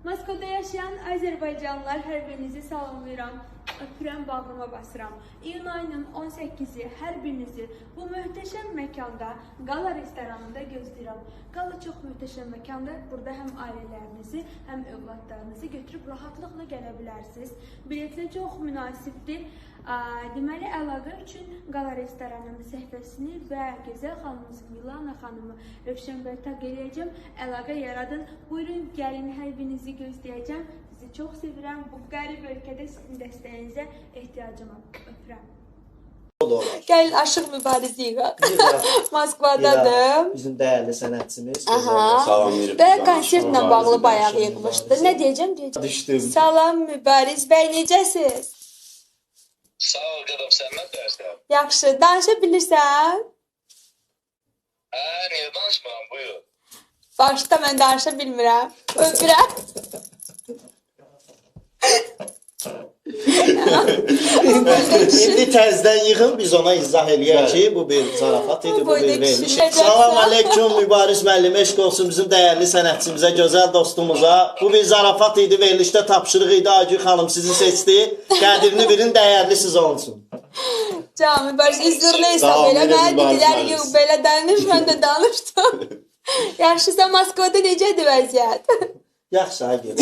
Moskvada yaşayan Azərbaycanlılar hər birinizi salamlayıram. Öpürəm, bağrıma basıram. İyun ayının 18-i hər birinizi bu möhtəşəm məkanda Qala restoranında gözləyirəm. Qala çox möhtəşəm məkandır. Burada həm ailələrinizi, həm övladlarınızı götürüb rahatlıqla gələ bilərsiniz. Biletlər çox münasibdir. Deməli, əlaqə üçün Qala restoranının səhifəsini və gözəl xanımımız Milana xanımı Rövşən bəy taq eləyəcəm. Əlaqə yaradın. Buyurun, gəlin, hər birinizi gözləyəcəm. Sizi çox sevirəm. Bu qərib ölkədə sizin dəstəyinizə ehtiyacım var. Öpürəm. Gəlin aşıq mübarizi yığaq. Moskvadadır. Bizim dəyərli sənətçimiz. Aha. Salamlayırıq. Və konsertlə bağlı bayaq yığmışdı. Nə deyəcəm, deyəcəm. Düşdüm. Salam Mübariz bəy, necəsiz? Sağ ol qadam, sən nə dersən? Yaxşı, danışa bilirsən? Hə, niyə danışmıram, buyur. Başda mən danışa bilmirəm. Öpürəm. İndi təzədən yığın biz ona izah eləyək ki, bu bir zarafat idi, Bu bir veriliş. Salam aleyküm Mübariz müəllim, eşq olsun bizim dəyərli sənətçimizə, gözəl dostumuza. Bu bir zarafat idi, verilişdə tapşırıq idi. Aygül xanım sizi seçdi. Qədirli birin dəyərlisiz olsun. Can Mübariz ol, elə. belə Mənə dedilər, yox, belə danış, mən də danışdım. Yaxşısa Moskvada necədir vəziyyət? Yaxşı, gəl.